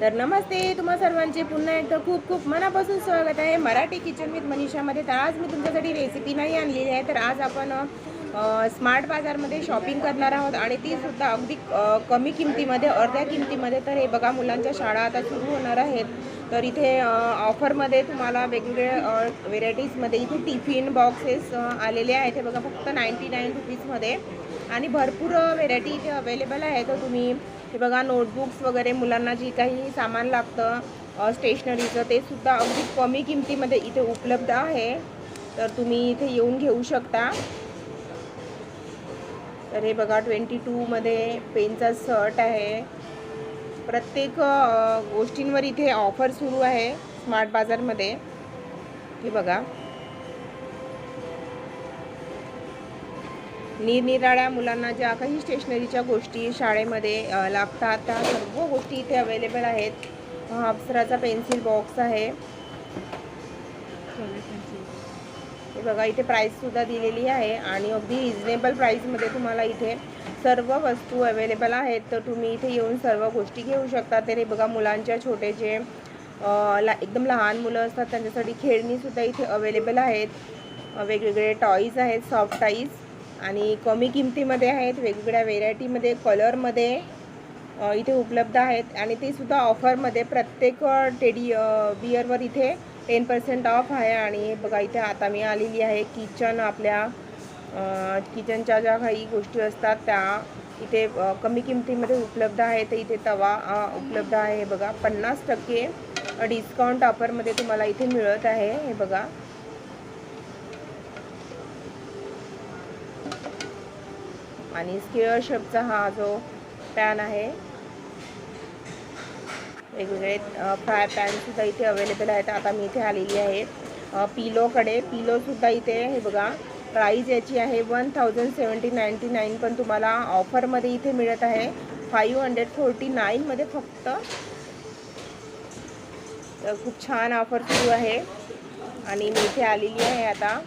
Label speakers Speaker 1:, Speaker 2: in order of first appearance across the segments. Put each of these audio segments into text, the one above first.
Speaker 1: तर नमस्ते तुम्हा सर्वांचे. पुन्हा एकदा खूप खूप मनापासून स्वागत आहे. मराठी किचन विथ मनीषामध्ये तर आज मी तुमच्यासाठी रेसिपी नाही आणलेली आहे. तर आज आपण स्मार्ट बाजारमध्ये शॉपिंग करणार आहोत आणि ती सुद्धा अगदी कमी किमतीमध्ये अर्ध्या किमतीमध्ये. तर हे बघा मुलांच्या शाळा आता सुरू होणार आहेत. तर इथे ऑफरमध्ये तुम्हाला वेगवेगळ्या व्हेरायटीजमध्ये इथे टिफिन बॉक्सेस आलेले आहेत. हे बघा फक्त नाईंटी नाईन रुपीजमध्ये आणि भरपूर व्हेरायटी इथे अवेलेबल आहे. तर तुम्ही हे बघा नोटबुक्स वगैरे मुलांना जी काही सामान लागतं स्टेशनरीचं ते सुद्धा अगदी कमी किमतीमध्ये इथे उपलब्ध आहे. तर तुम्ही इथे येऊन घेऊ शकता. तर हे बघा ट्वेंटी टूमध्ये पेनचा शर्ट आहे. प्रत्येक गोष्टींवर इथे ऑफर सुरू आहे स्मार्ट बाजारमध्ये. हे बघा. निरनिराळ्या मुलांना ज्या काही स्टेशनरीच्या गोष्टी शाळेमध्ये लागतात त्या सर्व गोष्टी इथे अवेलेबल आहेत. हा अप्सराचा पेन्सिल बॉक्स आहे. हे बघा इथे प्राईससुद्धा दिलेली आहे आणि अगदी रिजनेबल प्राईसमध्ये तुम्हाला इथे सर्व वस्तू अवेलेबल आहेत. तर तुम्ही इथे येऊन सर्व गोष्टी घेऊ शकता. तर हे बघा मुलांच्या छोटे जे ला एकदम लहान मुलं असतात त्यांच्यासाठी खेळणीसुद्धा इथे अवेलेबल आहेत. वेगवेगळे टॉईज आहेत सॉफ्ट टॉईज आणि कमी किमतीमध्ये आहेत वेगवेगळ्या व्हेरायटीमध्ये कलरमध्ये इथे उपलब्ध आहेत. आणि ते सुद्धा ऑफरमध्ये प्रत्येक टेडी बियरवर बिअरवर इथे टेन पर्सेंट ऑफ आहे. आणि बघा इथे आता मी आलेली आहे किचन आपल्या किचनच्या ज्या काही गोष्टी असतात त्या इथे कमी किमतीमध्ये उपलब्ध आहे तर इथे तवा उपलब्ध आहे. हे बघा पन्नास टक्के डिस्काउंट ऑफरमध्ये तुम्हाला इथे मिळत आहे. हे बघा आणि स्क्वेअर शेपचा हा जो पॅन आहे वेगवेगळे फ्राय पॅनसुद्धा इथे अवेलेबल आहेत. आता मी इथे आलेली आहे पिलोकडे. पिलोसुद्धा इथे हे बघा प्राईज याची आहे one thousand seventy ninety nine. पण तुम्हाला ऑफरमध्ये इथे मिळत आहे फाईव्ह हंड्रेड फोर्टी नाईनमध्ये फक्त. खूप छान ऑफर सुरू आहे. आणि मी इथे आलेली आहे आता.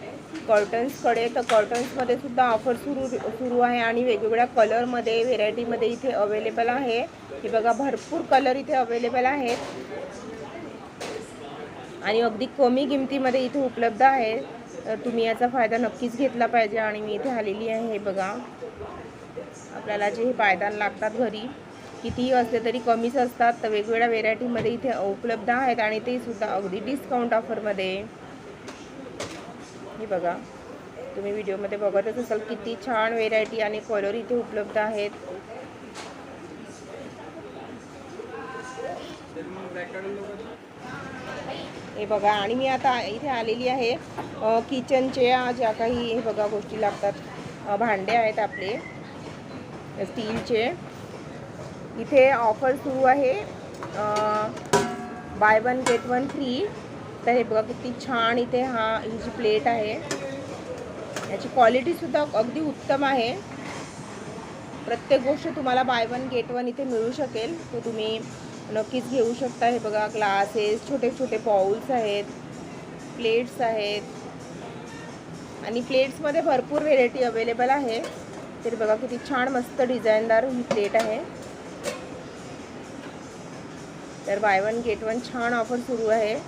Speaker 1: कॉटन्सकडे तर कर्टन्समध्ये सुद्धा ऑफर सुरू सुरू आहे आणि वेगवेगळ्या कलरमध्ये व्हेरायटीमध्ये इथे अवेलेबल आहे. हे बघा भरपूर कलर इथे अवेलेबल आहेत. आणि अगदी कमी किमतीमध्ये इथे उपलब्ध आहे. तर तुम्ही याचा फायदा नक्कीच घेतला पाहिजे आणि मी इथे आलेली आहे हे बघा. आपल्याला जे हे पायदान लागतात घरी कितीही असले तरी कमीच असतात तर वेगवेगळ्या व्हेरायटीमध्ये इथे उपलब्ध आहेत आणि ते सुद्धा अगदी डिस्काउंट ऑफरमध्ये हे बघा. तुम्ही व्हिडिओमध्ये बघतच असाल किती छान व्हेरायटी आणि कलर इथे उपलब्ध आहेत. हे बघा आणि मी आता इथे आलेली आहे किचनच्या ज्या काही हे बघा गोष्टी लागतात. भांडे आहेत आपले. स्टीलचे. इथे ऑफर सुरू आहे. Buy one get one free तर हे बघा किती छान इथे हा ही जी प्लेट आहे याची क्वालिटीसुद्धा अगदी उत्तम आहे. प्रत्येक गोष्ट तुम्हाला बाय वन गेट वन इथे मिळू शकेल. तो तुम्ही नक्कीच घेऊ शकता. हे बघा ग्लासेस छोटे छोटे बाउल्स आहेत प्लेट्स आहेत. आणि प्लेट्समध्ये भरपूर व्हेरायटी अवेलेबल आहे. तर बघा किती छान मस्त डिझाईनदार ही प्लेट आहे. तर बाय वन गेट वन छान ऑफर सुरू आहे.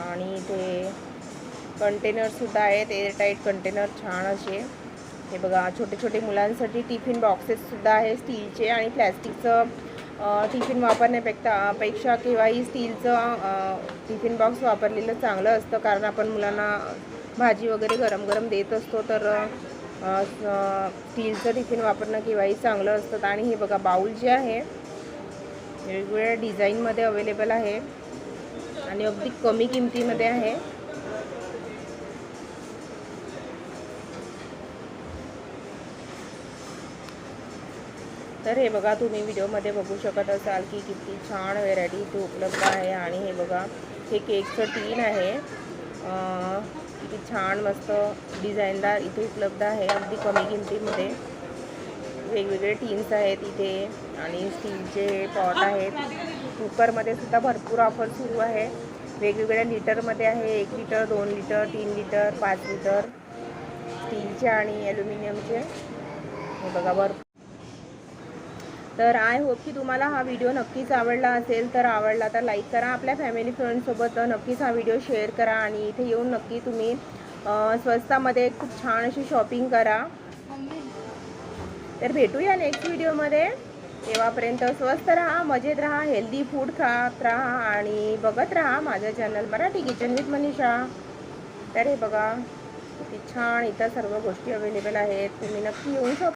Speaker 1: आणि इथे कंटेनरसुद्धा आहेत. एअरटाईट कंटेनर छान असे. हे बघा छोटे छोटे मुलांसाठी टिफिन बॉक्सेससुद्धा आहे स्टीलचे आणि प्लॅस्टिकचं टिफिन वापरण्यापेक्षा पेक्षा केव्हाही स्टीलचं टिफिन बॉक्स वापरलेलं चांगलं असतं. कारण आपण मुलांना भाजी वगैरे गरम गरम देत असतो तर स्टीलचं टिफिन वापरणं केव्हाही चांगलं असतं. आणि हे बघा बाऊल जे आहे वेगवेगळ्या डिझाईनमध्ये अवेलेबल आहे. आणि अगदी कमी किमतीमध्ये आहे. तर हे बघा तुम्ही व्हिडिओमध्ये बघू शकत असाल की किती छान व्हेरायटी इथे उपलब्ध आहे. आणि हे बघा हे केकचं टीन आहे. किती छान मस्त डिझाईनदार इथे उपलब्ध आहे. अगदी कमी किमतीमध्ये. वेगवेगळे टीन्स आहेत इथे आणि स्टीलचे पॉट आहेत. कुकरमध्ये सुद्धा भरपूर ऑफर सुरू आहे. वेगवेगळ्या लिटरमध्ये आहे. एक लिटर दोन लिटर तीन लिटर पाच लिटर स्टीलचे आणि ॲल्युमिनियमचे हे बघा भरपूर तर आय होप की तुम्हाला हा व्हिडिओ नक्कीच आवडला असेल तर आवडला तर लाईक करा. आपल्या फॅमिली फ्रेंडसोबत नक्कीच हा व्हिडिओ शेअर करा आणि इथे येऊन नक्की तुम्ही स्वस्तामध्ये खूप छान अशी शॉपिंग करा. तर भेटूया नेक्स्ट व्हिडिओमध्ये तेव्हापर्यंत स्वस्त राहा मजेत राहा हेल्दी फूड खात राहा आणि बघत राहा माझं channel Marathi kitchen with Manisha. तर हे बघा किती छान इतर सर्व गोष्टी अवेलेबल आहेत. तुम्ही नक्की येऊ शकता